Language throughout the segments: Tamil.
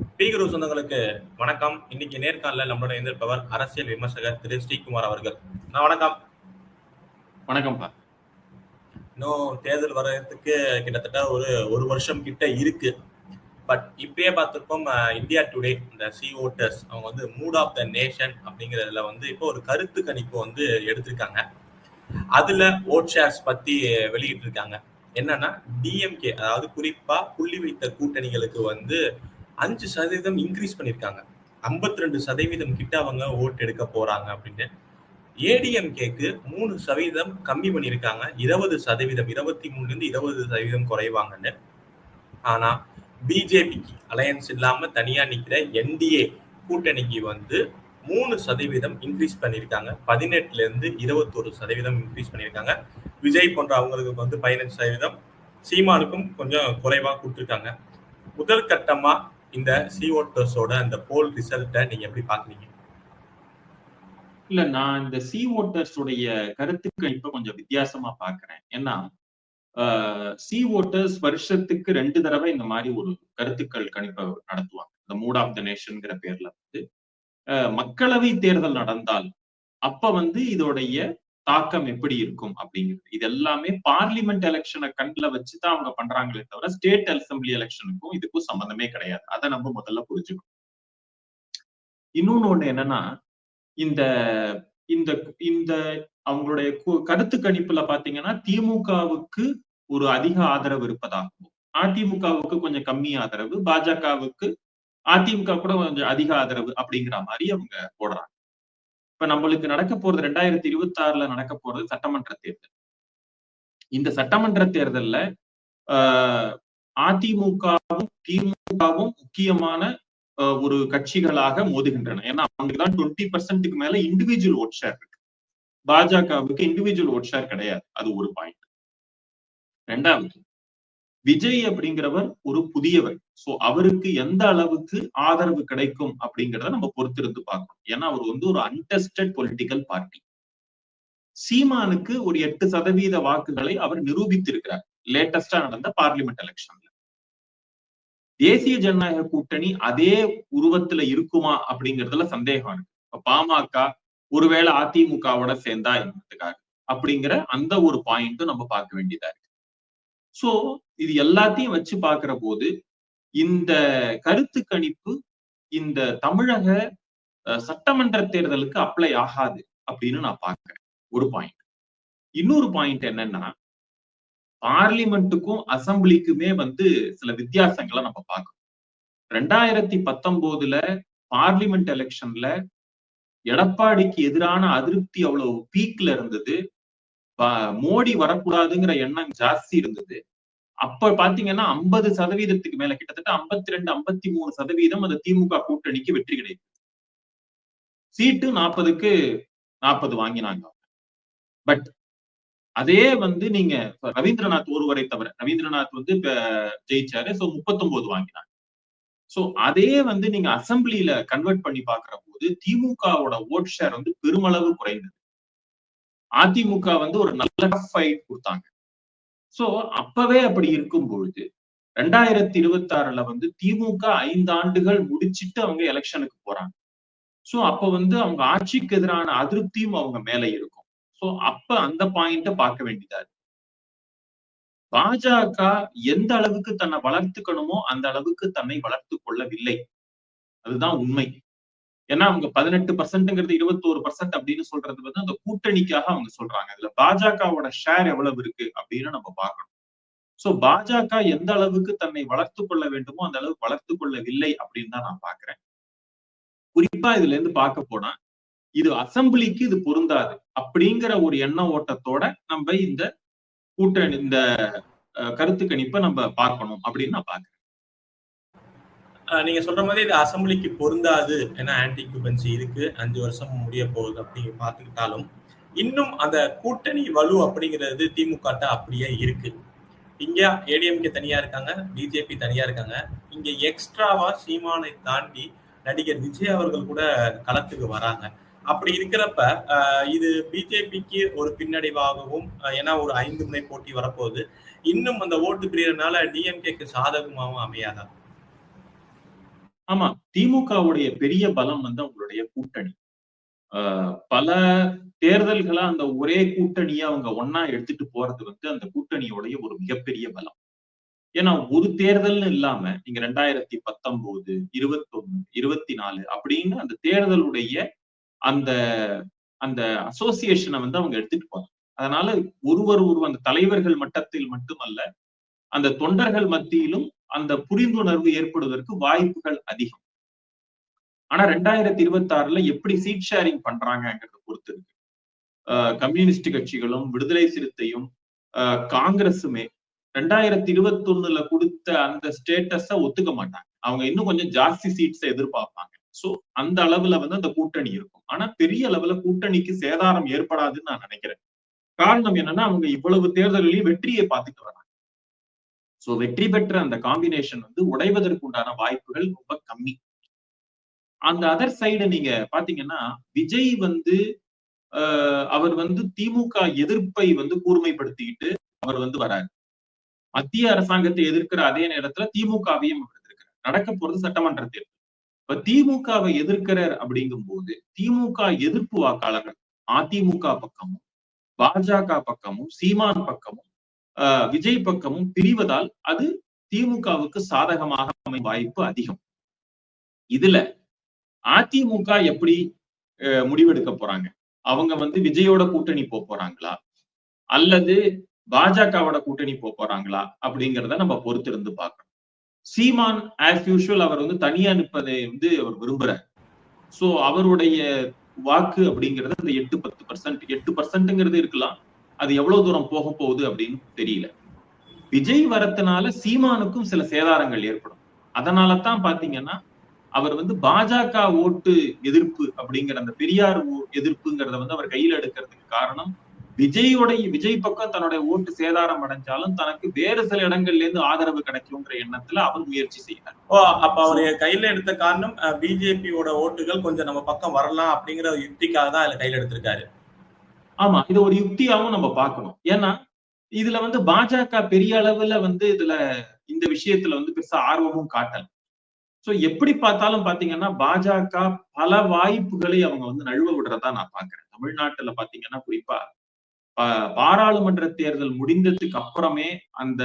பீகுரு சொந்தங்களுக்கு வணக்கம். இன்னைக்கு நேர்காணல நம்மளோட எதிர்ப்பவர் அரசியல் விமர்சகர் திரு ஸ்ரீகுமார் அவர்கள். நான் வணக்கம். வணக்கம்ப்பா. இன்னும் தேர்தல் வர்றதுக்கு கிட்டத்தட்ட ஒரு ஒரு வருஷம் கிட்ட இருக்கு. பட் இப்பயே பார்த்திருப்போம் இந்தியா டுடே இந்த சி ஓட்டர்ஸ் அவங்க வந்து மூட் ஆஃப் த நேஷன் அப்படிங்கறதுல வந்து இப்போ ஒரு கருத்து கணிப்பு வந்து எடுத்திருக்காங்க. அதுல ஓட் ஷேர்ஸ் பத்தி வெளியிட்டு இருக்காங்க என்னன்னா டிஎம்கே அதாவது குறிப்பா புள்ளி வைத்த கூட்டணிகளுக்கு வந்து அஞ்சு சதவீதம் இன்க்ரீஸ் பண்ணியிருக்காங்க ஐம்பத்தி ரெண்டு சதவீதம் கிட்ட அவங்க ஓட்டு எடுக்க போறாங்க அப்படின்னு. ஏடிஎம்கேக்கு மூணு சதவீதம் கம்மி பண்ணியிருக்காங்க இருபது சதவீதம் இருபத்தி மூணுலேருந்து இருபது சதவீதம் குறைவாங்கன்னு. ஆனா பிஜேபிக்கு அலையன்ஸ் இல்லாம தனியா நிக்கிற என்டிஏ கூட்டணிக்கு வந்து மூணு சதவீதம் இன்க்ரீஸ் பண்ணியிருக்காங்க பதினெட்டுல இருந்து இருபத்தொரு சதவீதம் இன்க்ரீஸ் பண்ணியிருக்காங்க விஜய் போன்ற அவங்களுக்கு வந்து பதினஞ்சு சதவீதம் சீமானுக்கும் கொஞ்சம் குறைவாக கொடுத்துருக்காங்க. முதல் கட்டமாக இந்த சி ஓட்டர்ஸோட அந்த போல் ரிசல்ட்டை நீங்க எப்படி பாக்குறீங்க இல்ல நான் இந்த சி ஓட்டர்ஸ் உடைய கருத்து கணிப்பை கொஞ்சம் வித்தியாசமா பாக்குறேன் ஏன்னா சி ஓட்டர்ஸ் வருஷத்துக்கு ரெண்டு தடவை இந்த மாதிரி ஒரு கருத்துக்கள் கணிப்பை நடத்துவாங்க. இந்த மூட் ஆஃப் த நேஷன்ங்கிற பேர்ல வந்து. அஹ், மக்களவை தேர்தல் நடந்தால் அப்ப வந்து இதோடைய தாக்கம் எப்படி இருக்கும் அப்படிங்கிறது. இது எல்லாமே பார்லிமெண்ட் எலெக்ஷனை கண்ல வச்சுதான் அவங்க பண்றாங்களே தவிர ஸ்டேட் அசம்பிளி எலெக்ஷனுக்கும் இதுக்கும் சம்பந்தமே கிடையாது. அதை நம்ம முதல்ல புரிஞ்சுக்கணும். இன்னொன்னு ஒண்ணு என்னன்னா இந்த இந்த இந்த அவங்களுடைய கு- கருத்து கணிப்புல பாத்தீங்கன்னா திமுகவுக்கு ஒரு அதிக ஆதரவு இருப்பதாகவும் அதிமுகவுக்கு கொஞ்சம் கம்மி ஆதரவு பாஜகவுக்கு அதிமுக கூட கொஞ்சம் அதிக ஆதரவு அப்படிங்கிற மாதிரி அவங்க போடுறாங்க. இப்ப நம்மளுக்கு நடக்க போறது ரெண்டாயிரத்தி இருபத்தி ஆறுல நடக்க போறது சட்டமன்ற தேர்தல். இந்த சட்டமன்ற தேர்தல்ல ஆஹ் அதிமுகவும் திமுகவும் முக்கியமான ஒரு கட்சிகளாக மோதுகின்றன. ஏன்னா அவங்களுக்கு தான் டுவெண்ட்டி பர்சன்ட்டுக்கு மேல இண்டிவிஜுவல் ஓட் ஷேர் இருக்கு. பாஜகவுக்கு இண்டிவிஜுவல் ஓட் ஷேர் கிடையாது. அது ஒரு பாயிண்ட் ரெண்டாவது விஜய் அப்படிங்கிறவர் ஒரு புதியவர். சோ அவருக்கு எந்த அளவுக்கு ஆதரவு கிடைக்கும் அப்படிங்கிறத நம்ம பொறுத்திருந்து பார்க்கணும். ஏன்னா அவர் வந்து ஒரு அன்டெஸ்டட் பொலிட்டிக்கல் பார்ட்டி சீமானுக்கு ஒரு எட்டு சதவீத வாக்குகளை அவர் நிரூபித்திருக்கிறார். லேட்டஸ்டா நடந்த பார்லிமெண்ட் எலெக்ஷன்ல தேசிய ஜனநாயக கூட்டணி அதே உருவத்துல இருக்குமா அப்படிங்கறதுல சந்தேகம் இருக்கு. இப்ப பாமக ஒருவேளை அதிமுகவோட சேர்ந்தா என்னத்துக்காக அப்படிங்கிற அந்த ஒரு பாயிண்ட்டும் நம்ம பார்க்க வேண்டியதா இருக்கு. சோ இது எல்லாத்தையும் வச்சு பாக்குற போது இந்த கருத்து கணிப்பு இந்த தமிழக அஹ், சட்டமன்ற தேர்தலுக்கு அப்ளை ஆகாது அப்படின்னு நான் பாக்குறேன் ஒரு பாயிண்ட் இன்னொரு பாயிண்ட் என்னன்னா பார்லிமெண்ட்டுக்கும் அசம்பிளிக்குமே வந்து சில வித்தியாசங்களை நம்ம பார்க்கணும். ரெண்டாயிரத்தி பத்தொன்பதுல பார்லிமெண்ட் எலெக்ஷன்ல எடப்பாடிக்கு எதிரான அதிருப்தி அவ்வளவு பீக்ல இருந்தது. மோடி வரக்கூடாதுங்கிற எண்ணம் ஜாஸ்தி இருந்தது. அப்ப பாத்தீங்கன்னா ஐம்பது சதவீதத்துக்கு மேல கிட்டத்தட்ட ஐம்பத்தி ரெண்டு ஐம்பத்தி மூணு சதவீதம் அந்த திமுக கூட்டணிக்கு வெற்றி கிடைக்கும் சீட்டு நாற்பதுக்கு நாற்பது வாங்கினாங்க பட் அதே வந்து நீங்க ரவீந்திரநாத் ஒருவரை தவிர ரவீந்திரநாத் வந்து ஜெயிச்சாரு சோ முப்பத்தொன்பது வாங்கினாங்க. சோ அதே வந்து நீங்க அசம்பிளில கன்வெர்ட் பண்ணி பாக்குற போது திமுகவோட ஓட் ஷேர் வந்து பெருமளவு குறைந்தது. அதிமுக வந்து ஒரு நல்ல ஃபைட் கொடுத்தாங்க. சோ அப்பவே அப்படி இருக்கும் பொழுது ரெண்டாயிரத்தி இருபத்தி ஆறுல வந்து திமுக ஐந்து ஆண்டுகள் முடிச்சிட்டு அவங்க எலெக்ஷனுக்கு போறாங்க. சோ அப்ப வந்து அவங்க ஆட்சிக்கு எதிரான அதிருப்தியும் அவங்க மேல இருக்கும். சோ அப்ப அந்த பாயிண்ட பார்க்க வேண்டியதா இருக்கு. பாஜக எந்த அளவுக்கு தன்னை வளர்த்துக்கணுமோ அந்த அளவுக்கு தன்னை வளர்த்து கொள்ளவில்லை. அதுதான் உண்மை. ஏன்னா அவங்க பதினெட்டு பர்சன்ட்ங்கிறது இருபத்தோரு பர்சன்ட் அப்படின்னு சொல்றது வந்து அந்த கூட்டணிக்காக அவங்க சொல்றாங்க. அதுல பாஜகவோட ஷேர் எவ்வளவு இருக்கு அப்படின்னு நம்ம பார்க்கணும். சோ பாஜக எந்த அளவுக்கு தன்னை வளர்த்து கொள்ள வேண்டுமோ அந்த அளவுக்கு வளர்த்து கொள்ளவில்லை அப்படின்னு தான் நான் பாக்குறேன் குறிப்பா இதுல இருந்து பார்க்க போனா இது அசம்பிளிக்கு இது பொருந்தாது அப்படிங்கிற ஒரு எண்ண ஓட்டத்தோட நம்ம இந்த கூட்டணி இந்த அஹ், கருத்து கணிப்பை நம்ம பார்க்கணும் அப்படின்னு நான் பாக்குறேன் நீங்க சொல்ற மாதிரி இது அசம்பிளிக்கு பொருந்தாது. ஏன்னா ஆன்டி குபன்சி இருக்கு. அஞ்சு வருஷம் முடிய போகுது அப்படிங்க பார்த்துக்கிட்டாலும் இன்னும் அந்த கூட்டணி வலு அப்படிங்கிறது திமுக அப்படியே இருக்கு. இங்க ஏடிஎம்கே தனியா இருக்காங்க பிஜேபி தனியா இருக்காங்க. இங்க எக்ஸ்ட்ராவா சீமானை தாண்டி நடிகர் விஜய் அவர்கள் கூட களத்துக்கு வராங்க. அப்படி இருக்கிறப்ப இது பிஜேபிக்கு ஒரு பின்னடைவாகவும் ஏன்னா ஒரு ஐந்து முனை போட்டி வரப்போகுது. இன்னும் அந்த ஓட்டு பிரியறதுனால டிஎம்கேக்கு சாதகமாகவும் அமையாதா? ஆமா திமுகவுடைய பெரிய பலம் வந்து அவங்களுடைய கூட்டணி. ஆஹ் பல தேர்தல்களா அந்த ஒரே கூட்டணியை அவங்க ஒன்னா எடுத்துட்டு போறது வந்து அந்த கூட்டணியோடைய ஒரு மிகப்பெரிய பலம். ஏன்னா ஒரு தேர்தல்னு இல்லாம நீங்க ரெண்டாயிரத்தி பத்தொன்பது இருபத்தொன்னு இருபத்தி நாலு அப்படின்னு அந்த தேர்தலுடைய அந்த அந்த அசோசியேஷனை வந்து அவங்க எடுத்துட்டு போறாங்க. அதனால ஒருவர் ஒரு அந்த தலைவர்கள் மட்டத்தில் மட்டுமல்ல அந்த தொண்டர்கள் மத்தியிலும் அந்த புரிந்துணர்வு ஏற்படுவதற்கு வாய்ப்புகள் அதிகம். ஆனா ரெண்டாயிரத்தி இருபத்தி ஆறுல எப்படி சீட் ஷேரிங் பண்றாங்கிறத பொறுத்து இருக்கு. கம்யூனிஸ்ட் கட்சிகளும் விடுதலை சிறுத்தையும் காங்கிரஸுமே ரெண்டாயிரத்தி இருபத்தி ஒண்ணுல கொடுத்த அந்த ஸ்டேட்டஸ ஒத்துக்க மாட்டாங்க. அவங்க இன்னும் கொஞ்சம் ஜாஸ்தி சீட்ஸை எதிர்பார்ப்பாங்க. சோ அந்த அளவுல வந்து அந்த கூட்டணி இருக்கும். ஆனா பெரிய அளவுல கூட்டணிக்கு சேதாரம் ஏற்படாதுன்னு நான் நினைக்கிறேன். காரணம் என்னன்னா அவங்க இவ்வளவு தேர்தல்களையும் வெற்றியை பார்த்துட்டு வராங்க. சோ வெற்றி பெற்ற அந்த காம்பினேஷன் வந்து உடைவதற்கு உண்டான வாய்ப்புகள் ரொம்ப கம்மி. அந்த அதர் சைடு நீங்க பாத்தீங்கன்னா விஜய் வந்து அவர் வந்து திமுக எதிர்ப்பை வந்து கூர்மைப்படுத்திக்கிட்டு அவர் வந்து வராரு. மத்திய அரசாங்கத்தை எதிர்க்கிற அதே நேரத்துல திமுகவையும் அவர் எதிர்க்கிறார். நடக்க போறது சட்டமன்ற தேர்தல். இப்ப திமுகவை எதிர்க்கிறார் அப்படிங்கும் போது திமுக எதிர்ப்பு வாக்காளர்கள் அதிமுக பக்கமும் பாஜக பக்கமும் சீமான் பக்கமும் விஜய் பக்கமும் பிரிவதால் அது திமுகவுக்கு சாதகமாக அமை வாய்ப்பு அதிகம். இதுல அதிமுக எப்படி முடிவெடுக்க போறாங்க? அவங்க வந்து விஜயோட கூட்டணி போக போறாங்களா? அல்லது பாஜகவோட கூட்டணி போக போறாங்களா? அப்படிங்கிறத நம்ம பொறுத்து இருந்து பார்க்கணும். சீமான் ஆஸ் யூஷுவல் அவர் வந்து தனியா நிற்பதை வந்து அவர் விரும்புறார். சோ அவருடைய வாக்கு அப்படிங்கிறது அந்த எட்டு பத்து பர்சன்ட் எட்டு பர்சன்ட்ங்கிறது இருக்கலாம். அது எவ்வளவு தூரம் போக போகுது அப்படின்னு தெரியல. விஜய் வரத்தினால சீமானுக்கும் சில சேதாரங்கள் ஏற்படும். அதனால தான் பாத்தீங்கன்னா அவர் வந்து பாஜக ஓட்டு எதிர்ப்பு அப்படிங்கிற அந்த பெரியார் எதிர்ப்புங்கிறத வந்து அவர் கையில எடுக்கிறதுக்கு காரணம் விஜயோடைய விஜய் பக்கம் தன்னுடைய ஓட்டு சேதாரம் அடைஞ்சாலும் தனக்கு வேறு சில இடங்கள்ல இருந்து ஆதரவு கிடைக்கும்ன்ற எண்ணத்துல அவர் முயற்சி செய்தார் ஓ அப்ப அவர் கையில எடுத்த காரணம் பிஜேபியோட ஓட்டுகள் கொஞ்சம் நம்ம பக்கம் வரலாம் அப்படிங்கிற ஒரு யுக்திக்காக தான் அதுல கையில எடுத்திருக்காரு. ஆமா இது ஒரு யுக்தியாவும் நம்ம பார்க்கணும். ஏன்னா இதுல வந்து பாஜக பெரிய அளவுல வந்து இதுல இந்த விஷயத்துல வந்து பெருசா ஆர்வமும் காட்டல. சோ எப்படி பார்த்தாலும் பாத்தீங்கன்னா பாஜக பல வாய்ப்புகளை அவங்க வந்து நழுவ விடுறதா நான் பாக்குறேன் தமிழ்நாட்டுல பாத்தீங்கன்னா குறிப்பா பாராளுமன்ற தேர்தல் முடிந்ததுக்கு அப்புறமே அந்த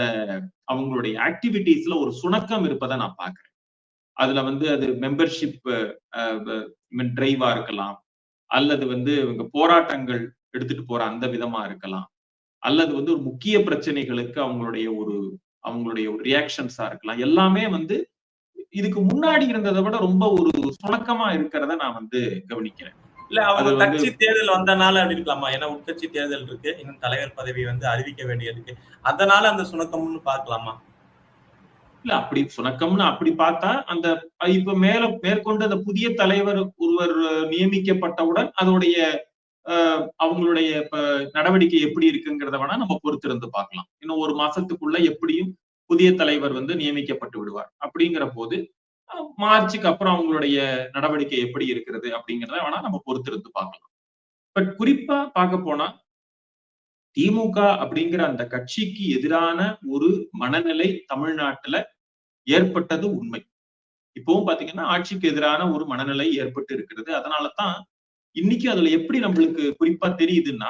அவங்களுடைய ஆக்டிவிட்டீஸ்ல ஒரு சுணக்கம் இருப்பதை நான் பாக்குறேன் அதுல வந்து அது மெம்பர்ஷிப் டிரைவா இருக்கலாம். அல்லது வந்து இவங்க போராட்டங்கள் எடுத்துட்டு போற அந்த விதமா இருக்கலாம். அல்லது வந்து ஒரு முக்கிய பிரச்சனைகளுக்கு அவங்களுடைய ஒரு அவங்களுடைய ஒரு ரியாக்ஷன்ஸா இருக்கலாம். எல்லாமே வந்து இதுக்கு முன்னாடி இருந்ததை விட ரொம்ப ஒரு சுணக்கமா இருக்கிறத நான் வந்து கவனிக்கிறேன். இல்ல அவங்க கட்சி தேர்தல் வந்தனால அப்படி இருக்கலாமா? ஏன்னா உட்கட்சி தேர்தல் இருக்கு. இன்னும் தலைவர் பதவி வந்து அறிவிக்க வேண்டியிருக்கு அதனால அந்த சுணக்கம்னு பார்க்கலாமா? இல்ல அப்படி சுணக்கம்னு அப்படி பார்த்தா அந்த இப்ப மேல மேற்கொண்டு அந்த புதிய தலைவர் ஒருவர் நியமிக்கப்பட்டவுடன் அதோடைய அவங்களுடைய நடவடிக்கை எப்படி இருக்குங்கிறத வேணா நம்ம பொறுத்திருந்து பார்க்கலாம். இன்னும் ஒரு மாசத்துக்குள்ள எப்படியும் புதிய தலைவர் வந்து நியமிக்கப்பட்டு விடுவார். அப்படிங்கிற போது மார்ச்சுக்கு அப்புறம் அவங்களுடைய நடவடிக்கை எப்படி இருக்கிறது அப்படிங்கிறத வேணா நம்ம பொறுத்திருந்து பார்க்கலாம். பட் குறிப்பா பார்க்க போனா திமுக அப்படிங்கிற அந்த கட்சிக்கு எதிரான ஒரு மனநிலை தமிழ்நாட்டுல ஏற்பட்டது உண்மை. இப்பவும் பாத்தீங்கன்னா ஆட்சிக்கு எதிரான ஒரு மனநிலை ஏற்பட்டு இருக்கிறது. அதனாலதான் இன்னைக்கு அதுல எப்படி நம்மளுக்கு குறிப்பா தெரியுதுன்னா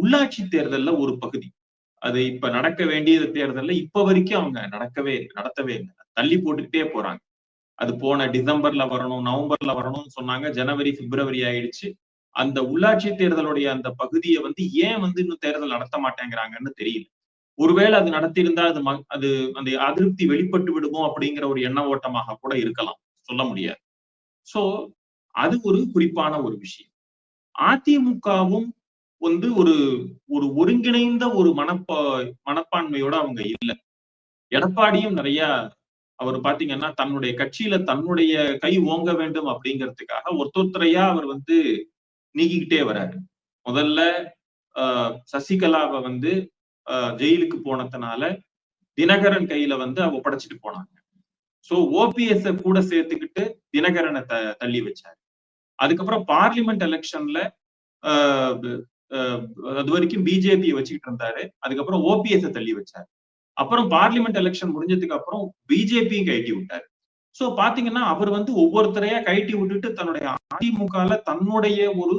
உள்ளாட்சி தேர்தல்ல ஒரு பகுதி. அது இப்ப நடக்க வேண்டிய தேர்தல்ல இப்ப வரைக்கும் அவங்க நடக்கவே நடத்தவே இல்லை. தள்ளி போட்டுக்கிட்டே போறாங்க. அது போன டிசம்பர்ல வரணும் நவம்பர்ல வரணும்னு சொன்னாங்க. ஜனவரி பிப்ரவரி ஆயிடுச்சு. அந்த உள்ளாட்சி தேர்தலுடைய அந்த பகுதியை வந்து ஏன் வந்து இன்னும் தேர்தல் நடத்த மாட்டேங்கிறாங்கன்னு தெரியல. ஒருவேளை அது நடத்தியிருந்தா அது அது அந்த அதிருப்தி வெளிப்பட்டு விடுமோ அப்படிங்கிற ஒரு எண்ண ஓட்டமாக கூட இருக்கலாம். சொல்ல முடியாது. சோ அது ஒரு குறிப்பான ஒரு விஷயம். அதிமுகவும் வந்து ஒரு ஒரு ஒருங்கிணைந்த ஒரு மனப்பா மனப்பான்மையோட அவங்க இல்லை. எடப்பாடியும் நிறைய அவர் பாத்தீங்கன்னா தன்னுடைய கட்சியில தன்னுடைய கை ஓங்க வேண்டும் அப்படிங்கிறதுக்காக ஒருத்தொருத்தரையா அவர் வந்து நீக்கிக்கிட்டே வராரு. முதல்ல ஆஹ் சசிகலாவை வந்து ஜெயிலுக்கு போனதுனால தினகரன் கையில வந்து அவ படைச்சிட்டு போனாங்க. சோ ஓபிஎஸ் கூட சேர்த்துக்கிட்டு தினகரனை த தள்ளி வச்சாரு. அதுக்கப்புறம் பார்லிமெண்ட் எலெக்ஷன்ல அது வரைக்கும் பிஜேபியை வச்சுக்கிட்டு இருந்தாரு. அதுக்கப்புறம் ஓபிஎஸ் தள்ளி வச்சாரு. அப்புறம் பார்லிமெண்ட் எலெக்ஷன் முடிஞ்சதுக்கு அப்புறம் பிஜேபியும் கைட்டி விட்டாரு. சோ பாத்தீங்கன்னா அவர் வந்து ஒவ்வொருத்தரையா கழட்டி விட்டுட்டு தன்னுடைய அதிமுகல தன்னுடைய ஒரு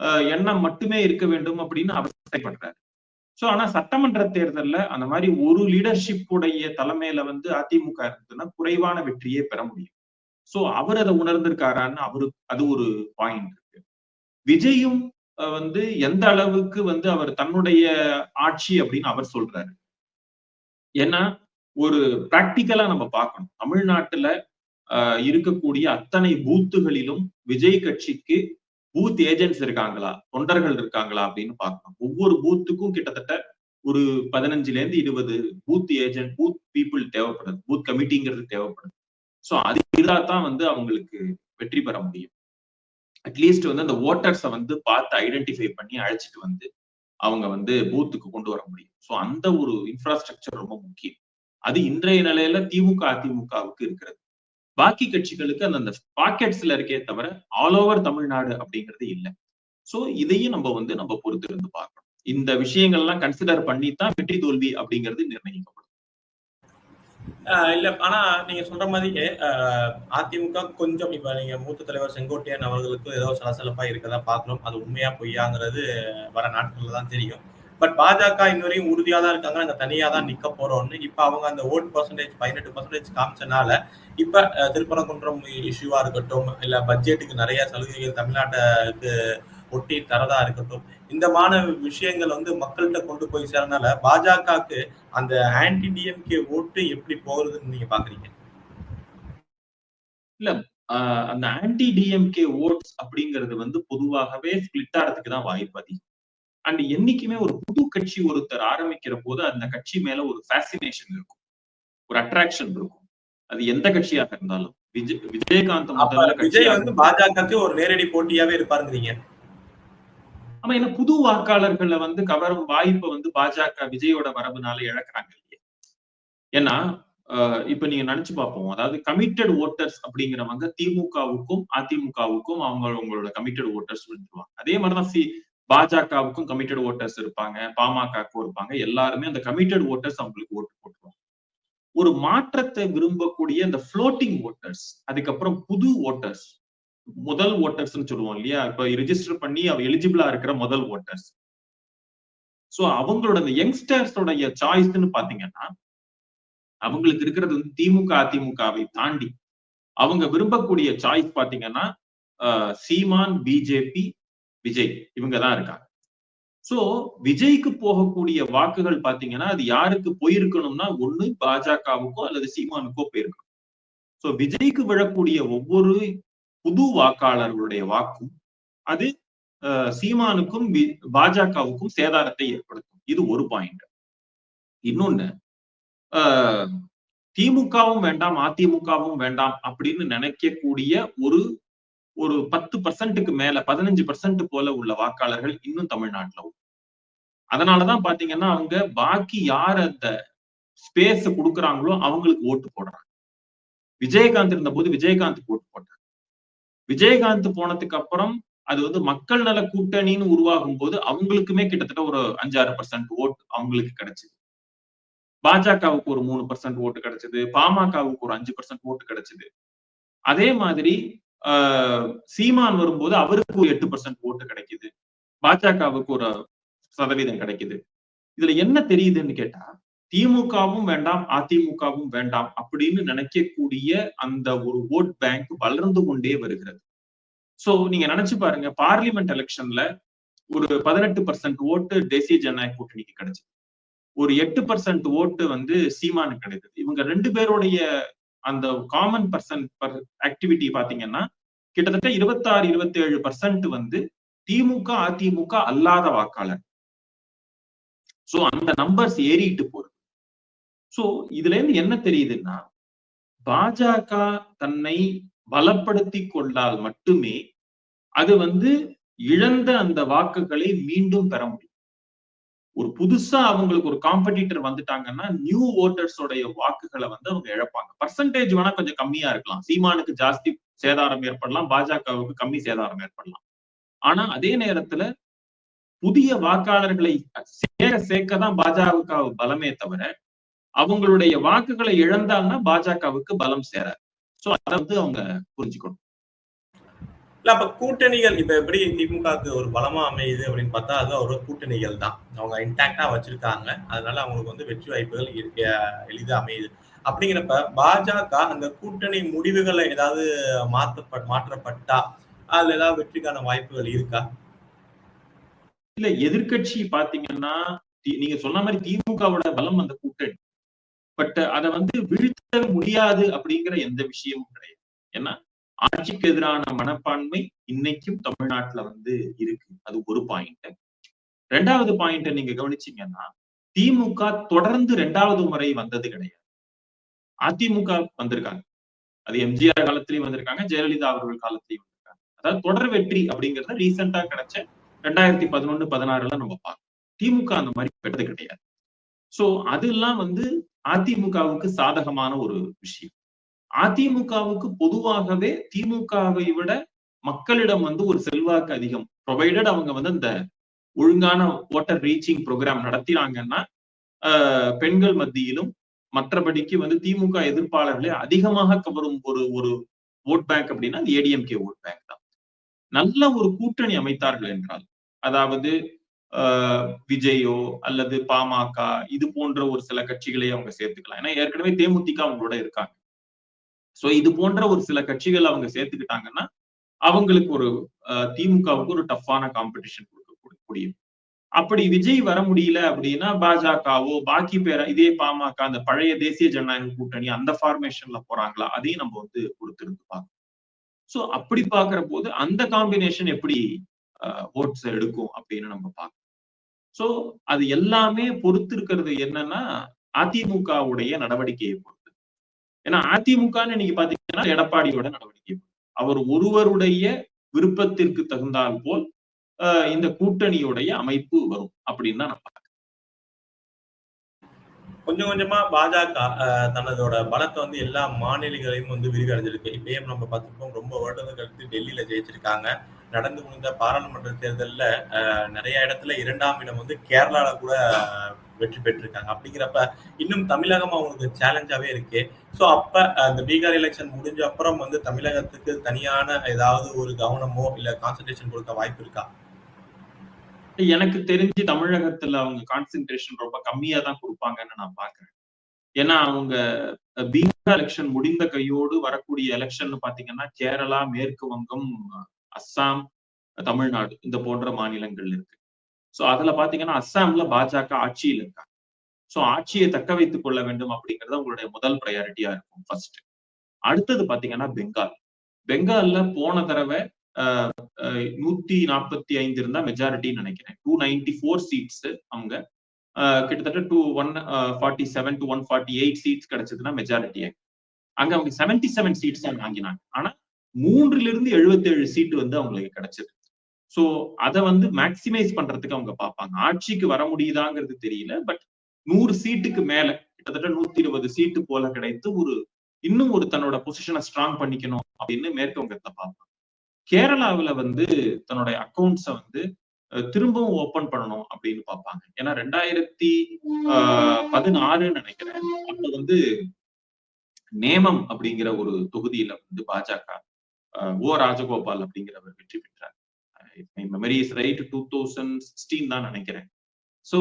அஹ், எண்ணம் மட்டுமே இருக்க வேண்டும் அப்படின்னு அவர் பண்றாரு சோ ஆனா சட்டமன்ற தேர்தல்ல அந்த மாதிரி ஒரு லீடர்ஷிப் உடைய தலைமையில வந்து அதிமுக இருந்ததுன்னா குறைவான வெற்றியே பெற முடியும். சோ அவர் அதை உணர்ந்திருக்காரான்னு அவரு அது ஒரு பாயிண்ட் இருக்கு. விஜயும் வந்து எந்த அளவுக்கு வந்து அவர் தன்னுடைய ஆட்சி அப்படின்னு அவர் சொல்றாரு. ஏன்னா ஒரு பிராக்டிக்கலா நம்ம பார்க்கணும். தமிழ்நாட்டுல ஆஹ், இருக்கக்கூடிய அத்தனை பூத்துகளிலும் விஜய் கட்சிக்கு பூத் ஏஜென்ட்ஸ் இருக்காங்களா? தொண்டர்கள் இருக்காங்களா? அப்படின்னு பார்க்கணும். ஒவ்வொரு பூத்துக்கும் கிட்டத்தட்ட ஒரு பதினஞ்சுல இருந்து இருபது பூத் ஏஜென்ட் பூத் பீப்புள் தேவைப்படுது. பூத் கமிட்டிங்கிறது தேவைப்படுது. ஸோ அது இருந்தால் தான் வந்து அவங்களுக்கு வெற்றி பெற முடியும். அட்லீஸ்ட் வந்து அந்த ஓட்டர்ஸை வந்து பார்த்து ஐடென்டிஃபை பண்ணி அழைச்சிட்டு வந்து அவங்க வந்து பூத்துக்கு கொண்டு வர முடியும். ஸோ அந்த ஒரு இன்ஃப்ராஸ்ட்ரக்சர் ரொம்ப முக்கியம். அது இன்றைய நிலையில திமுக அதிமுகவுக்கு இருக்கிறது. பாக்கி கட்சிகளுக்கு அந்த அந்த பாக்கெட்ஸ்ல இருக்கே தவிர ஆல் ஓவர் தமிழ்நாடு அப்படிங்கிறது இல்லை. சோ இதையும் நம்ம வந்து நம்ம பொறுத்திருந்து பார்க்கணும். இந்த விஷயங்கள்லாம் கன்சிடர் பண்ணி தான் வெற்றி தோல்வி அப்படிங்கிறது நிர்ணயிக்கப்படும். இல்ல ஆனா நீங்க சொல்ற மாதிரி அதிமுக கொஞ்சம் இப்ப நீங்க மூத்த தலைவர் செங்கோட்டையன் அவர்களுக்கு ஏதோ சலசலப்பா இருக்கதா பாக்குறோம் அது உண்மையா பொய்யாங்கிறது வர நாட்கள்ல தான் தெரியும். பட் பாஜக இன்னவரையும் உறுதியா தான் இருக்காங்க. நாங்க தனியா தான் நிக்க போறோம்னு. இப்ப அவங்க அந்த ஓட் பர்சன்டேஜ் பதினெட்டு பர்சன்டேஜ் காமிச்சனால இப்ப திருப்பரங்குன்றம் இஷ்யூவா இருக்கட்டும் இல்ல பட்ஜெட்டுக்கு நிறைய சலுகைகள் தமிழ்நாட்டுக்கு ஒட்டி தரதா இருக்கட்டும். இந்த மான விஷயங்கள் வந்து மக்கள்கிட்ட கொண்டு போய் சேரனால பாஜகவுக்கு அந்த ஆன்டி டிஎம்கே ஓட்டு எப்படி போகுதுன்னு நீங்க பாக்குறீங்க? ஆஹ் அந்த ஆன்டி டிஎம்கே ஓட்ஸ் அப்படிங்கிறது வந்து பொதுவாகவே ஸ்பிளிட் ஆகிறதுக்கு தான் வாய்ப்பு அதிகம். அண்ட் என்னைக்குமே ஒரு புது கட்சி ஒருத்தர் ஆரம்பிக்கிற போது அந்த கட்சி மேல ஒரு ஃபேசினேஷன் இருக்கும். ஒரு அட்ராக்ஷன் இருக்கும். அது எந்த கட்சியாக இருந்தாலும். விஜய் விஜயகாந்த் முதல்ல விஜய் வந்து பாஜகவுக்கு ஒரு நேரடி போட்டியாவே இருப்பாருங்கிறீங்க. ஆமா ஏன்னா புது வாக்காளர்களை வந்து கவரும் வாய்ப்பை வந்து பாஜக விஜயோட வரவுனால இழக்கிறாங்க இல்லையா? ஏன்னா ஆஹ் இப்ப நீங்க நினைச்சு பார்ப்போம். அதாவது கமிட்டட் ஓட்டர்ஸ் அப்படிங்கிறவங்க திமுகவுக்கும் அதிமுகவுக்கும் அவங்க அவங்களோட கமிட்டட் ஓட்டர்ஸ் இருந்துருவாங்க அதே மாதிரிதான் சி பாஜகவுக்கும் கமிட்டட் ஓட்டர்ஸ் இருப்பாங்க பாமகவுக்கும் இருப்பாங்க. எல்லாருமே அந்த கமிட்டட் ஓட்டர்ஸ் அவங்களுக்கு ஓட்டு போட்டுருவாங்க. ஒரு மாற்றத்தை விரும்பக்கூடிய அந்த ஃப்ளோட்டிங் ஓட்டர்ஸ் அதுக்கப்புறம் புது ஓட்டர்ஸ் முதல் ஓட்டர்ஸ்னு சொல்லுவோம் இல்லையா? இப்ப ரிஜிஸ்டர் பண்ணி அவ எலிஜிபிளா இருக்கிற முதல் ஓட்டர்ஸ் சோ அவங்களோட அந்த யங்ஸ்டர்ஸோடைய சாய்ஸ்ன்னு பாத்தீங்கன்னா அவங்களுக்கு இருக்கிறது வந்து திமுக அதிமுகவை தாண்டி அவங்க விரும்பக்கூடிய சாய்ஸ் பாத்தீங்கன்னா ஆஹ் சீமான் பிஜேபி விஜய் இவங்க தான் இருக்காங்க. சோ விஜய்க்கு போகக்கூடிய வாக்குகள் பாத்தீங்கன்னா அது யாருக்கு போயிருக்கணும்னா ஒண்ணு பாஜகவுக்கோ அல்லது சீமானுக்கோ போயிருக்கணும். சோ விஜய்க்கு விழக்கூடிய ஒவ்வொரு புது வாக்காளர்களுடைய வாக்கும் அது சீமானுக்கும் பாஜகவுக்கும் சேதாரத்தை ஏற்படுத்தும். இது ஒரு பாயிண்ட் இன்னொன்னு ஆஹ், திமுகவும் வேண்டாம் அதிமுகவும் வேண்டாம் அப்படின்னு நினைக்கக்கூடிய ஒரு ஒரு பத்து பர்சன்ட்டுக்கு மேல பதினஞ்சு பர்சன்ட் போல உள்ள வாக்காளர்கள் இன்னும் தமிழ்நாட்டுல அதனாலதான் பாத்தீங்கன்னா அவங்க பாக்கி யார் அந்த ஸ்பேஸ் கொடுக்குறாங்களோ அவங்களுக்கு ஓட்டு போடுறாங்க. விஜயகாந்த் இருந்த போது விஜயகாந்த் ஓட்டு போட்டாங்க விஜயகாந்த் போனதுக்கு அப்புறம் அது வந்து மக்கள் நல கூட்டணின்னு உருவாகும் போது அவங்களுக்குமே கிட்டத்தட்ட ஒரு அஞ்சாறு பர்சன்ட் ஓட்டு அவங்களுக்கு கிடைச்சது. பாஜகவுக்கு ஒரு மூணு பர்சன்ட் ஓட்டு கிடைச்சது. பாமகவுக்கு ஒரு அஞ்சு பர்சன்ட் ஓட்டு கிடைச்சது. அதே மாதிரி ஆஹ் சீமான் வரும்போது அவருக்கு ஒரு எட்டு பர்சன்ட் ஓட்டு கிடைக்குது. பாஜகவுக்கு ஒரு சதவீதம் கிடைக்குது. இதுல என்ன தெரியுதுன்னு கேட்டா திமுகவும் வேண்டாம் அதிமுகவும் வேண்டாம் அப்படின்னு நினைக்கக்கூடிய அந்த ஒரு ஓட் பேங்க் வளர்ந்து கொண்டே வருகிறது. சோ நீங்க நினைச்சு பாருங்க பார்லிமெண்ட் எலெக்ஷன்ல ஒரு பதினெட்டு பர்சன்ட் ஓட்டு தேசிய ஜனநாயக கூட்டணிக்கு கிடைச்சது. ஒரு எட்டு பர்சன்ட் ஓட்டு வந்து சீமானு கிடைத்தது. இவங்க ரெண்டு பேருடைய அந்த காமன் பர்சன்ட் ஆக்டிவிட்டி பாத்தீங்கன்னா கிட்டத்தட்ட இருபத்தாறு இருபத்தி ஏழு பர்சன்ட் வந்து திமுக அதிமுக அல்லாத வாக்காளர் சோ அந்த நம்பர்ஸ் ஏறிட்டு போகுது. சோ இதுல இருந்து என்ன தெரியுதுன்னா பாஜக தன்னை பலப்படுத்தி கொண்டால் மட்டுமே அது வந்து இழந்த அந்த வாக்குகளை மீண்டும் பெற முடியும். ஒரு புதுசா அவங்களுக்கு ஒரு காம்படிட்டர் வந்துட்டாங்கன்னா நியூ ஓட்டர்ஸோடைய வாக்குகளை வந்து அவங்க இழப்பாங்க. பர்சன்டேஜ் வேணா கொஞ்சம் கம்மியா இருக்கலாம். சீமானுக்கு ஜாஸ்தி சேதாரம் ஏற்படலாம் பாஜகவுக்கு கம்மி சேதாரம் ஏற்படலாம். ஆனா அதே நேரத்துல புதிய வாக்காளர்களை சேர சேர்க்க தான் பாஜக பலமே தவிர அவங்களுடைய வாக்குகளை இழந்தாங்கன்னா பாஜகவுக்கு பலம் சேராது. சோ அதை வந்து அவங்க புரிஞ்சுக்கணும். இல்ல அப்ப கூட்டணிகள் இப்ப எப்படி திமுகவுக்கு ஒரு பலமா அமையுது அப்படின்னு பார்த்தா அது ஒரு கூட்டணிகள் தான். அவங்க இன்டாக்டா வச்சிருக்காங்க. அதனால அவங்களுக்கு வந்து வெற்றி வாய்ப்புகள் எளிதா அமையுது. அப்படிங்கிறப்ப பாஜக அந்த கூட்டணி முடிவுகளை ஏதாவது மாற்ற மாற்றப்பட்டா அதுல ஏதாவது வெற்றிக்கான வாய்ப்புகள் இருக்கா? இல்ல எதிர்கட்சி பாத்தீங்கன்னா நீங்க சொன்ன மாதிரி திமுகவோட பலம் அந்த கூட்டணி. பட் uh, அதை வந்து வீழ்த்த முடியாது அப்படிங்கிற எந்த விஷயமும் கிடையாது. ஏன்னா ஆட்சிக்கு எதிரான மனப்பான்மை இன்னைக்கும் தமிழ்நாட்டுல வந்து இருக்கு. அது ஒரு பாயிண்ட் ரெண்டாவது பாயிண்ட் நீங்க கவனிச்சீங்கன்னா திமுக தொடர்ந்து ரெண்டாவது முறை வந்தது கிடையாது. அதிமுக வந்திருக்காங்க. அது எம்ஜிஆர் காலத்திலயும் வந்திருக்காங்க ஜெயலலிதா அவர்கள் காலத்திலயும் வந்திருக்காங்க. அதாவது தொடர் வெற்றி அப்படிங்கறத ரீசெண்டா கிடைச்ச ரெண்டாயிரத்தி பதினொன்னு பதினாறுல நம்ம பார்க்கணும் திமுக அந்த மாதிரி பெற்றது கிடையாது. சோ அதெல்லாம் வந்து அதிமுகவுக்கு சாதகமான ஒரு விஷயம். அதிமுகவுக்கு பொதுவாகவே திமுகவை விட மக்களிடம் வந்து ஒரு செல்வாக்கு அதிகம். ப்ரொவைடட் அவங்க வந்து அந்த ஒழுங்கான ஓட்டர் ரீச்சிங் ப்ரோக்ராம் நடத்தினாங்கன்னா பெண்கள் மத்தியிலும் மற்றபடிக்கு வந்து திமுக எதிர்ப்பாளர்களே அதிகமாக கவரும் ஒரு ஒரு ஓட் பேங்க் அப்படின்னா அது ஏடிஎம்கே ஓட் பேங்க் தான். நல்ல ஒரு கூட்டணி அமைத்தார்கள் என்றால் அதாவது விஜயோ அல்லது பாமக இது போன்ற ஒரு சில கட்சிகளை அவங்க சேர்த்துக்கலாம். ஏன்னா ஏற்கனவே தேமுதிக அவங்களோட இருக்காங்க. சோ இது போன்ற ஒரு சில கட்சிகள் அவங்க சேர்த்துக்கிட்டாங்கன்னா அவங்களுக்கு ஒரு திமுகவுக்கு ஒரு டஃப்பான காம்படிஷன் கொடுக்க முடியும். அப்படி விஜய் வர முடியல அப்படின்னா பாஜகவோ பாக்கி பேர இதே பாமக அந்த பழைய தேசிய ஜனநாயக கூட்டணி அந்த ஃபார்மேஷன்ல போறாங்களா? அதையும் நம்ம வந்து கொடுத்துருந்து பார்க்கணும். சோ அப்படி பாக்குற போது அந்த காம்பினேஷன் எப்படி ஓட்ஸ் எடுக்கும் அப்படின்னு நம்ம பார்க்கணும் சோ அது எல்லாமே பொறுத்து இருக்கிறது என்னன்னா அதிமுகவுடைய நடவடிக்கையை பொறுத்து. ஏன்னா அதிமுகன்னு இன்னைக்கு பாத்தீங்கன்னா எடப்பாடியோட நடவடிக்கை அவர் ஒருவருடைய விருப்பத்திற்கு தகுந்தால் போல் இந்த கூட்டணியுடைய அமைப்பு வரும் அப்படின்னு தான் நான் கொஞ்சம் கொஞ்சமா பாஜக தனதோட பலத்தை வந்து எல்லா மாநிலங்களையும் வந்து விரிவடைஞ்சிருக்கு. இப்பயும் நம்ம பார்த்துருப்போம் ரொம்ப வருடங்கள் கழித்து டெல்லியில ஜெயிச்சிருக்காங்க. நடந்து முடிந்த பாராளுமன்ற தேர்தலில் நிறைய இடத்துல இரண்டாம் இடம் வந்து கேரளால கூட வெற்றி பெற்றிருக்காங்க. அப்படிங்கிறப்ப இன்னும் தமிழகம் அவங்களுக்கு சேலஞ்சாவே இருக்கு. ஸோ அப்ப அந்த பீகார் எலெக்ஷன் முடிஞ்ச அப்புறம் வந்து தமிழகத்துக்கு தனியான ஏதாவது ஒரு கவனமோ இல்ல கான்சன்ட்ரேஷன் கொடுக்க வாய்ப்பு இருக்கா? எனக்கு தெரிஞ்சு தமிழகத்துல அவங்க கான்சென்ட்ரேஷன் ரொம்ப கம்மியா தான் கொடுப்பாங்கன்னு நான் பாக்குறேன் ஏன்னா அவங்க பீகார் எலெக்ஷன் முடிந்த கையோடு வரக்கூடிய எலெக்ஷன் பாத்தீங்கன்னா கேரளா மேற்கு வங்கம் அஸ்ஸாம் தமிழ்நாடு இந்த போன்ற மாநிலங்கள் இருக்கு. ஸோ அதுல பாத்தீங்கன்னா அஸ்ஸாம்ல பாஜக ஆட்சியில் இருக்காங்க. ஸோ ஆட்சியை தக்க வைத்துக் கொள்ள வேண்டும் அப்படிங்கறது உங்களுடைய முதல் ப்ரையாரிட்டியா இருக்கும் ஃபர்ஸ்ட் அடுத்தது பாத்தீங்கன்னா பெங்கால். பெங்கால்ல போன தடவை நூத்தி நாற்பத்தி ஐந்து இருந்தா மெஜாரிட்டின்னு நினைக்கிறேன். டூ நைன்டி ஃபோர் சீட்ஸ் அவங்க கிட்டத்தட்ட two one forty seven to one forty eight seats கிடைச்சதுன்னா மெஜாரிட்டி அங்க அவங்க செவன்டி செவன் சீட்ஸ் வாங்கினாங்க. ஆனா மூன்றிலிருந்து எழுபத்தி ஏழு சீட்டு வந்து அவங்களுக்கு கிடைச்சது. சோ அதை வந்து மேக்சிமைஸ் பண்றதுக்கு அவங்க பார்ப்பாங்க. ஆட்சிக்கு வர முடியுதாங்கிறது தெரியல பட் நூறு சீட்டுக்கு மேல கிட்டத்தட்ட நூத்தி இருபது சீட்டு போல கிடைத்து ஒரு இன்னும் ஒரு தன்னோட பொசிஷனை ஸ்ட்ராங் பண்ணிக்கணும் அப்படின்னு மேற்குவங்கத்தை பார்ப்பாங்க. கேரளாவில் வந்து தன்னுடைய அக்கௌண்ட்ஸை வந்து திரும்பவும் ஓபன் பண்ணணும் அப்படின்னு பார்ப்பாங்க. ஏன்னா ரெண்டாயிரத்தி பதினாறுன்னு நினைக்கிறேன். அப்ப வந்து நேமம் அப்படிங்கிற ஒரு தொகுதியில வந்து பாஜக ஓ ராஜகோபால் அப்படிங்கிறவர் வெற்றி பெற்றார். Memory is right two thousand sixteen தான் நினைக்கிறேன். ஸோ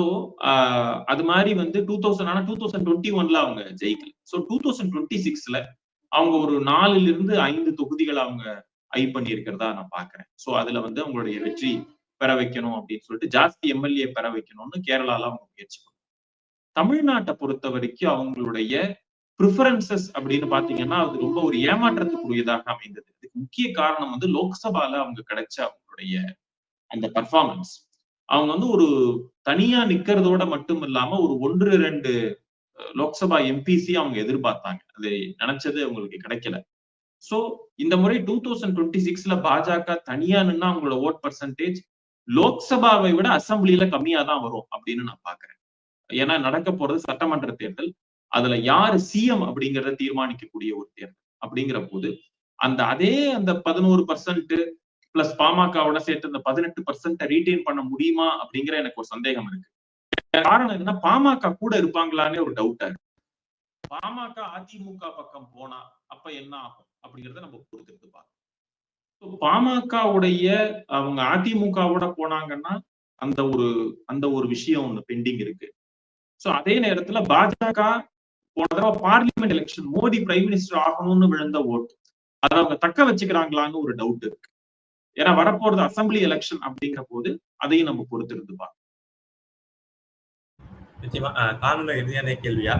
அது மாதிரி வந்து டூ தௌசண்ட் ஆனால் டூ தௌசண்ட் டுவெண்ட்டி ஒன்ல அவங்க ஜெயிக்கல. ஸோ டூ தௌசண்ட் டுவெண்ட்டி சிக்ஸ்ல அவங்க ஒரு நாலுல இருந்து ஐந்து தொகுதிகள் அவங்க ஐ பண்ணியிருக்கிறதா நான் பாக்குறேன் ஸோ அதுல வந்து அவங்களுடைய வெற்றி பெற வைக்கணும் அப்படின்னு சொல்லிட்டு ஜாஸ்தி எம்எல்ஏ பெற வைக்கணும்னு கேரளால அவங்க முயற்சி பண்ணுவாங்க தமிழ்நாட்டை பொறுத்த வரைக்கும் அவங்களுடைய ப்ரிஃபரன்சஸ் அப்படின்னு பாத்தீங்கன்னா அது ரொம்ப ஒரு ஏமாற்றத்துக்குரியதாக அமைந்தது. இதுக்கு முக்கிய காரணம் வந்து லோக்சபால அவங்க கிடைச்ச அவங்களுடைய அந்த பர்ஃபார்மன்ஸ் அவங்க வந்து ஒரு தனியா நிக்கிறதோட மட்டும் இல்லாம ஒரு ஒன்று ரெண்டு லோக்சபா எம்பிசி அவங்க எதிர்பார்த்தாங்க. அது நினைச்சது அவங்களுக்கு கிடைக்கல. சோ இந்த முறை டூ தௌசண்ட் டுவெண்ட்டி சிக்ஸ்ல பாஜக தனியா நின்னா அவங்களோட ஓட் பர்சன்டேஜ் லோக்சபாவை விட அசம்பிளில கம்மியா தான் வரும் அப்படின்னு நான் பாக்குறேன். ஏன்னா நடக்க போறது சட்டமன்ற தேர்தல். அதுல யாரு சிஎம் அப்படிங்கறத தீர்மானிக்கக்கூடிய ஒரு தேர்தல். அப்படிங்கிற போது அந்த அதே அந்த பதினோரு பர்சன்ட் பிளஸ் பாமகவோட சேர்த்து அந்த பதினெட்டு பர்சன்ட ரீட்டைன் பண்ண முடியுமா அப்படிங்கிற எனக்கு ஒரு சந்தேகம் இருக்கு. காரணம் என்னன்னா பாமக கூட இருப்பாங்களான்னு ஒரு டவுட்டா இருக்கு. பாமக அதிமுக பக்கம் போனா அப்ப என்ன ஆகும் அப்படிங்கறத நம்ம பொறுத்திருந்து பார்க்கணும். பாமகவுடைய அவங்க அதிமுகவோட போனாங்கன்னா அந்த ஒரு அந்த ஒரு விஷயம் ஒண்ணு பெண்டிங் இருக்கு. சோ அதே நேரத்துல பாஜக போன தடவை parliament election Modi prime minister ஆகணும்னு விழுந்த ஓட்டு. அதை அவங்க தக்க வச்சுக்கிறாங்களான்னு ஒரு டவுட் இருக்கு. ஏன்னா வரப்போறது அசம்பிளி எலெக்ஷன் அப்படிங்கிற போது அதையும் நம்ம பொறுத்திருந்து பார்க்கணும். நிச்சயமா காணொலி இறுதியான கேள்வியா?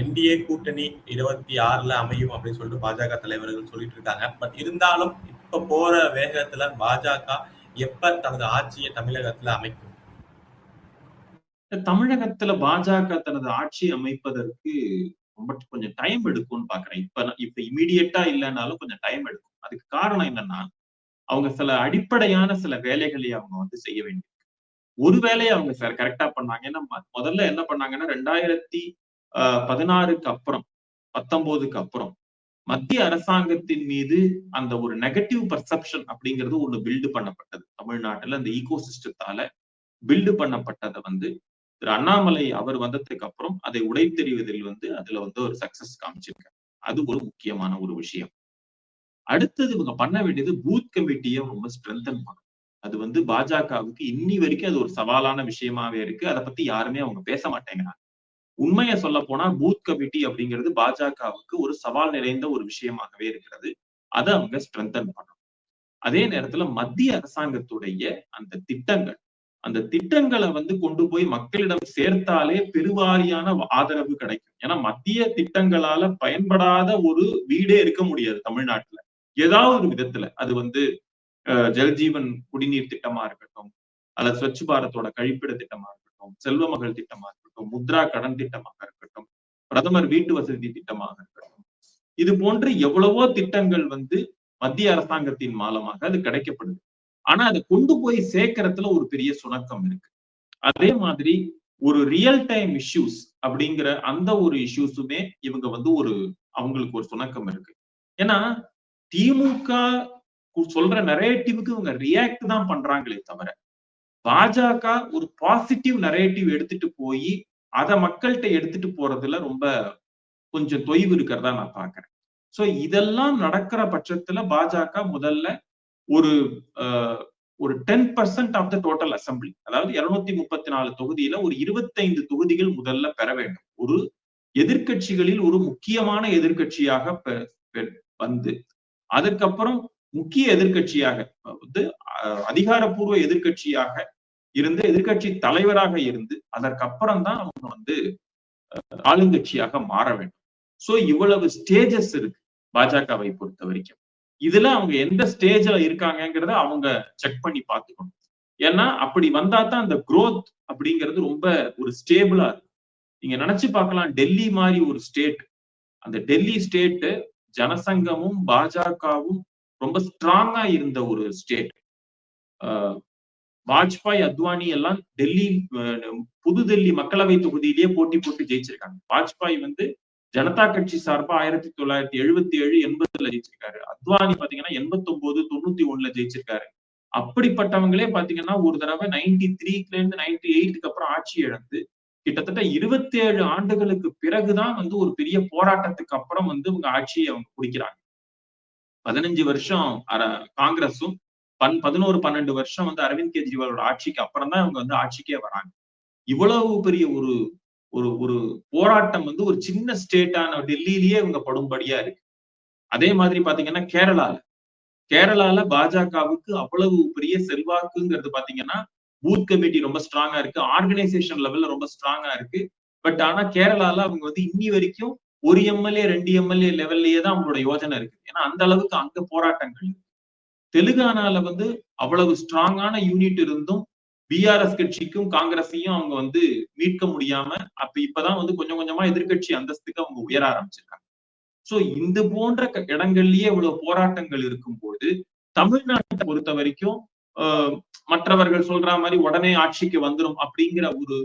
என்டிஏ கூட்டணி இருபத்தி ஆறுல அமையும் அப்படின்னு சொல்லிட்டு பாஜக தலைவர்கள் சொல்லிட்டு இருக்காங்க. பட் இருந்தாலும் இப்ப போற வேகத்துல பாஜக எப்ப தனது ஆட்சியை தமிழகத்துல அமைக்கும்? தமிழகத்துல பாஜக தனது ஆட்சி அமைப்பதற்கு ரொம்ப கொஞ்சம் டைம் எடுக்கும்னு பாக்குறேன். இப்ப இப்ப இமீடியட்டா இல்லைனாலும் கொஞ்சம் டைம் எடுக்கும். அதுக்கு காரணம் என்னன்னா அவங்க சில அடிப்படையான சில வேலைகளை அவங்க வந்து செய்ய வேண்டியிருக்கு. ஒரு வேலையை அவங்க சார் கரெக்டா பண்ணாங்க. ஏன்னா முதல்ல என்ன பண்ணாங்கன்னா ரெண்டாயிரத்தி பதினாறுக்கு அப்புறம் பத்தொன்பதுக்கு அப்புறம் மத்திய அரசாங்கத்தின் மீது அந்த ஒரு நெகட்டிவ் பர்செப்ஷன் அப்படிங்கிறது ஒண்ணு பில்டு பண்ணப்பட்டது. தமிழ்நாட்டுல அந்த ஈகோ சிஸ்டத்தால பில்டு பண்ணப்பட்டதை வந்து திரு அண்ணாமலை அவர் வந்ததுக்கு அப்புறம் அதை உடைத்தெறிவதில் வந்து அதுல வந்து ஒரு சக்சஸ் காமிச்சிருக்காங்க அது ஒரு முக்கியமான ஒரு விஷயம். அடுத்தது இவங்க பண்ண வேண்டியது பூத் கமிட்டியை ரொம்ப ஸ்ட்ரென்தன் பண்ணணும். அது வந்து பாஜகவுக்கு இன்னி வரைக்கும் அது ஒரு சவாலான விஷயமாவே இருக்கு. அதை பத்தி யாருமே அவங்க பேச மாட்டேங்கிறாங்க. உண்மையை சொல்ல போனா பூத் கமிட்டி அப்படிங்கிறது பாஜகவுக்கு ஒரு சவால் நிறைந்த ஒரு விஷயமாகவே இருக்கிறது. அதை அவங்க ஸ்ட்ரென்தன் பண்ணணும். அதே நேரத்துல மத்திய அரசாங்கத்துடைய அந்த திட்டங்கள் அந்த திட்டங்களை வந்து கொண்டு போய் மக்களிடம் சேர்த்தாலே பெருவாரியான ஆதரவு கிடைக்கும். ஏன்னா மத்திய திட்டங்களால பயன்படாத ஒரு வீடே இருக்க முடியாது தமிழ்நாட்டுல. ஏதாவது ஒரு விதத்துல. அது வந்து ஜல்ஜீவன் குடிநீர் திட்டமா இருக்கட்டும் அல்லது ஸ்வச் பாரத்தோட கழிப்பிட திட்டமா இருக்கட்டும் செல்வ மகள் திட்டமா இருக்கட்டும் முத்ரா கடன் திட்டமாக இருக்கட்டும் பிரதமர் வீட்டு வசதி திட்டமாக இருக்கட்டும். இது போன்று எவ்வளவோ திட்டங்கள் வந்து மத்திய அரசாங்கத்தின் மூலமாக அது கிடைக்கப்படுது. ஆனா அதை கொண்டு போய் சேர்க்கறதுல ஒரு பெரிய சுணக்கம் இருக்கு. அதே மாதிரி ஒரு ரியல் டைம் இஷ்யூஸ் அப்படிங்கிற அந்த ஒரு இஷ்யூஸுமே இவங்க வந்து ஒரு அவங்களுக்கு ஒரு சுணக்கம் இருக்கு. ஏன்னா திமுக சொல்ற நரேட்டிவுக்கு இவங்க ரியாக்ட் தான் பண்றாங்களே தவிர பாஜக ஒரு பாசிட்டிவ் நரேட்டிவ் எடுத்துட்டு போய் அதை மக்கள்கிட்ட எடுத்துட்டு போறதுல ரொம்ப கொஞ்சம் தொய்வு இருக்கிறதா நான் பாக்குறேன். சோ இதெல்லாம் நடக்கிற பட்சத்துல பாஜக முதல்ல ஒரு ஒரு ten percent of the total assembly அதாவது இருநூத்தி முப்பத்தி நாலு தொகுதியில ஒரு இருபத்தைந்து தொகுதிகள் முதல்ல பெற வேண்டும். ஒரு எதிர்கட்சிகளில் ஒரு முக்கியமான எதிர்கட்சியாக வந்து அதுக்கப்புறம் முக்கிய எதிர்கட்சியாக வந்து அதிகாரப்பூர்வ எதிர்கட்சியாக இருந்து எதிர்கட்சி தலைவராக இருந்து அதற்கப்புறம் தான் அவங்க வந்து ஆளுங்கட்சியாக மாற வேண்டும். சோ இவ்வளவு ஸ்டேஜஸ் இருக்கு பாஜகவை பொறுத்த வரைக்கும். இதுல அவங்க எந்த ஸ்டேஜ்ல இருக்காங்கிறத அவங்க செக் பண்ணி பார்த்துக்கணும். ஏன்னா அப்படி வந்தா தான் அந்த குரோத் அப்படிங்கிறது ரொம்ப ஒரு ஸ்டேபிளா இருக்கும். நீங்க நினைச்சு பார்க்கலாம் டெல்லி மாதிரி ஒரு ஸ்டேட் அந்த டெல்லி ஸ்டேட்டு ஜனசங்கமும் பாஜகவும் ரொம்ப ஸ்ட்ராங்கா இருந்த ஒரு ஸ்டேட் வாஜ்பாய் அத்வானி எல்லாம் டெல்லி புதுடெல்லி மக்களவை தொகுதியிலேயே போட்டி போட்டு ஜெயிச்சிருக்காங்க. வாஜ்பாய் வந்து ஜனதா கட்சி சார்பா ஆயிரத்தி தொள்ளாயிரத்தி எழுபத்தி ஏழு எண்பதுல ஜெயிச்சிருக்காரு. அத்வானி பாத்தீங்கன்னா எண்பத்தி ஒன்பது தொண்ணூத்தி ஒண்ணுல ஜெயிச்சிருக்காரு. அப்படிப்பட்டவங்களே பாத்தீங்கன்னா ஒரு தடவை நைன்டி த்ரீல இருந்து நைன்டி எயிட்டுக்கு அப்புறம் ஆட்சி இழந்து கிட்டத்தட்ட இருபத்தி ஏழு ஆண்டுகளுக்கு பிறகுதான் வந்து ஒரு பெரிய போராட்டத்துக்கு அப்புறம் வந்து இவங்க ஆட்சியை அவங்க குடிக்கிறாங்க பதினஞ்சு வருஷம் காங்கிரஸும் பன் பதினோரு பன்னெண்டு வருஷம் வந்து அரவிந்த் கெஜ்ரிவாலோட ஆட்சிக்கு அப்புறம் தான் இவங்க வந்து ஆட்சிக்கே வராங்க. இவ்வளவு பெரிய ஒரு ஒரு ஒரு போராட்டம் வந்து ஒரு சின்ன ஸ்டேட்டான டெல்லியிலேயே இவங்க படும்படியா இருக்கு. அதே மாதிரி பாத்தீங்கன்னா கேரளால. கேரளால பாஜகவுக்கு அவ்வளவு பெரிய செல்வாக்குங்கிறது பாத்தீங்கன்னா பூத் கமிட்டி ரொம்ப ஸ்ட்ராங்கா இருக்கு. ஆர்கனைசேஷன் லெவல்ல ரொம்ப ஸ்ட்ராங்கா இருக்கு. பட் ஆனா கேரளால அவங்க வந்து இன்னி வரைக்கும் ஒரு எம்எல்ஏ ரெண்டு எம்எல்ஏ லெவல்லயே தான் அவங்களோட யோஜனை இருக்கு. ஏன்னா அந்த அளவுக்கு அங்க போராட்டங்கள் தெலுங்கானால வந்து அவ்வளவு ஸ்ட்ராங்கான யூனிட் இருந்தும் பிஆர்எஸ் கட்சிக்கும் காங்கிரஸையும் அவங்க வந்து மீட்க முடியாம அப்ப இப்பதான் வந்து கொஞ்சம் கொஞ்சமா எதிர்கட்சி அந்தஸ்துக்கு அவங்க உயர ஆரம்பிச்சிருக்காங்க. சோ இந்த போன்ற இடங்கள்லயே இவ்வளவு போராட்டங்கள் இருக்கும்போது தமிழ்நாட்டை பொறுத்த வரைக்கும் மற்றவர்கள் சொல்ற மாதிரி உடனே ஆட்சிக்கு வந்துடும் அப்படிங்கிற ஒரு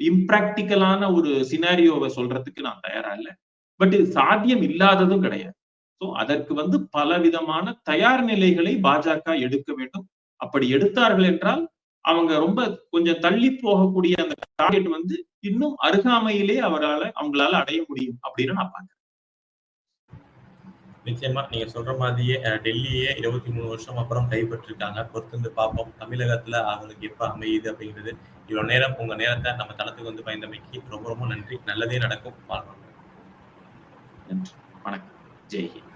இம்ப்ராக்டிக்கலான ஒரு சினாரியோவை சொல்றதுக்கு நான் தயாரா இல்லை. பட் இது சாத்தியம் இல்லாததும் கிடையாது. ஸோ அதற்கு வந்து பல விதமான தயார் நிலைகளை பாஜக எடுக்க வேண்டும். அப்படி எடுத்தார்கள் என்றால் அவங்க ரொம்ப கொஞ்சம் தள்ளி போகக்கூடிய அந்த டார்கெட் வந்து இன்னும் அருகாமையிலே அவரால் அவங்களால அடைய முடியும் அப்படின்னு நான் பாக்குறேன் நிச்சயமா நீங்க சொல்ற மாதிரியே டெல்லியே இருபத்தி மூணு வருஷம் அப்புறம் கைப்பற்றிருக்காங்க. பொறுத்திருந்து பார்ப்போம். தமிழகத்துல அவங்களுக்கு எப்ப அமையுது அப்படிங்கிறது. இவ்வளவு நேரம் உங்க நேரத்தை நம்ம தளத்துக்கு வந்து பயந்தமைக்கு ரொம்ப ரொம்ப நன்றி. நல்லதே நடக்கும். வாழ்வோம் நன்றி. வணக்கம். ஜெய் ஹிந்த்.